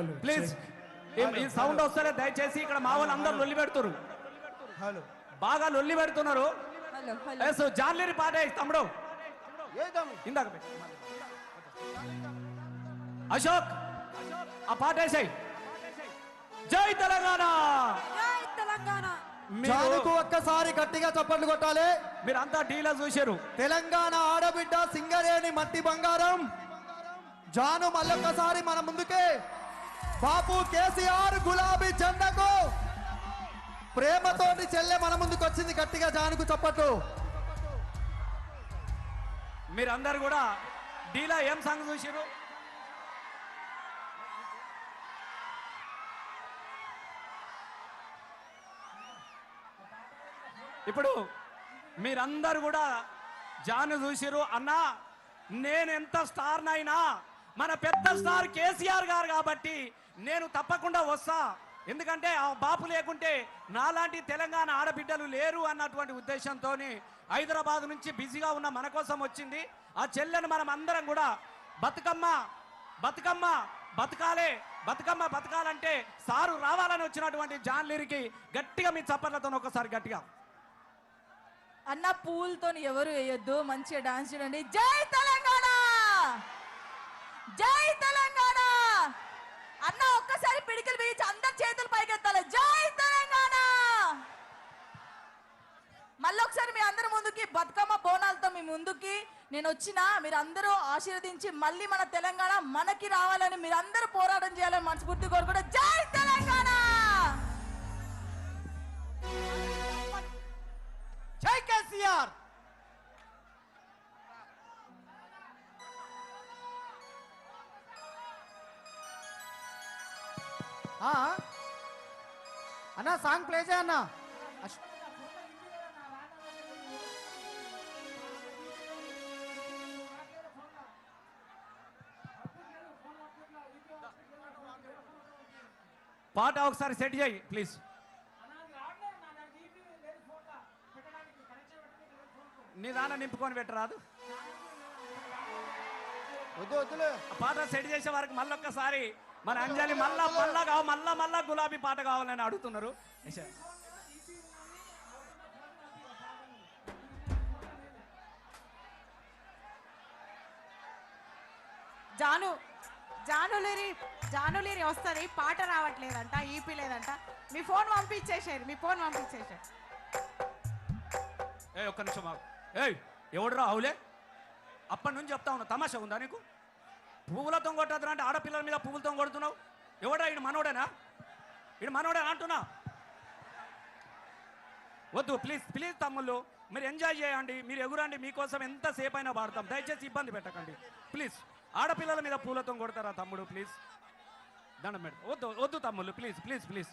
Hello please. ఈ sound వస్తలే దయచేసి ఇక్కడ మా వాళ్ళు అందరు లొల్లి పెడుతున్నారు హలో. బాగా లొల్లి పెడుతున్నారు. ఎస్ జాన్లేరి పాట తమ్ముడు. ఏదమ్ ఇందాక. అశోక్ ఆ పాట వేసాయి. జై తెలంగాణ. జై తెలంగాణ. మీరు జానుకు ఒక్కసారి గట్టిగా చప్పట్లు కొట్టాలి. మీరంతా టీలా చూశారు. తెలంగాణ ఆడబిడ్డ సింగరేణి మట్టి బంగారం. జాను మళ్ళొక్కసారి మన ముందుకే. బాపు కేసీఆర్ గులాబీ జెండకు ప్రేమతోటి చెల్లె మన ముందుకు వచ్చింది గట్టిగా జానుకు చప్పట్లు. మీరందరు కూడా డీలా ఏం సాంగ్ చూసారు ఇప్పుడు మీరందరు కూడా జాను చూసిరు అన్నా నేను ఎంత స్టార్ నైనా మన పెద్ద స్టార్ కేసీఆర్ గారు కాబట్టి నేను తప్పకుండా వస్తా. ఎందుకంటే ఆ బాపు లేకుంటే నాలాంటి తెలంగాణ ఆడబిడ్డలు లేరు అన్నటువంటి ఉద్దేశంతో హైదరాబాద్ నుంచి బిజీగా ఉన్న మన కోసం వచ్చింది. ఆ చెల్లెను మనం అందరం కూడా బతుకమ్మ బతుకమ్మ బతకాలే బతుకమ్మ బతకాలంటే సారు రావాలని వచ్చినటువంటి జాన్లీరికి గట్టిగా మీ చప్పట్లతో ఒకసారి గట్టిగా. అన్న పూలతో ఎవరు వేయొద్దు మంచిగా డాన్స్ చేయండి జై జై తెలంగాణ అన్న ఒక్కసారి పిడికిలు బిగించి అందరి చేతులు పైకెత్తాలి. జై తెలంగాణ! మళ్ళీ ఒకసారి మీ అందరి ముందుకి బతుకమ్మ బోనాలతో మీ ముందుకి నేను వచ్చిన మీరు అందరూ ఆశీర్వదించి మళ్ళీ మన తెలంగాణ మనకి రావాలని మీరు అందరూ పోరాటం చేయాలని మనస్ఫూర్తి కోరుకుంటే జై తెలంగాణ! అన్న సాంగ్ ప్లే చేయ అన్న. పాట ఒకసారి సెట్ చేయి ప్లీజ్ నీ దాన నింపుకొని పెట్టరాదు. వద్దు వద్దులే. పాట సెట్ చేసే వరకు మళ్ళొక్కసారి మన అంజలి మళ్ళా మళ్ళా కావాలి మళ్ళా మళ్ళా గులాబీ పాట కావాలని అడుగుతున్నారు. జాను జానులేరి జానులేరి వస్తుంది పాట రావట్లేదంట ఈపీ లేదంట. మీ ఫోన్ పంపించేసారు మీ ఫోన్ పంపించేసారు ఏ ఒక్క నిమిషం ఏయ్ ఎవడురా అవులే అప్పటి నుంచి చెప్తా ఉన్నా తమాషా ఉందా నీకు? పువ్వులతో కొట్టద్దురా అంటే ఆడపిల్లల మీద పువ్వులతో కొడుతున్నావు? ఎవడా ఈడు మనోడేనా? ఈడు మనోడేనా అంటున్నా? వద్దు ప్లీజ్ ప్లీజ్ తమ్ముళ్ళు మీరు ఎంజాయ్ చేయండి మీరు ఎగురండి మీకోసం ఎంతసేపు అయినా పాడతాం దయచేసి ఇబ్బంది పెట్టకండి. ప్లీజ్ ఆడపిల్లల మీద పూలతో కొడతారా తమ్ముడు ప్లీజ్ దండం పెడతా. వద్దు వద్దు తమ్ముళ్ళు ప్లీజ్ ప్లీజ్ ప్లీజ్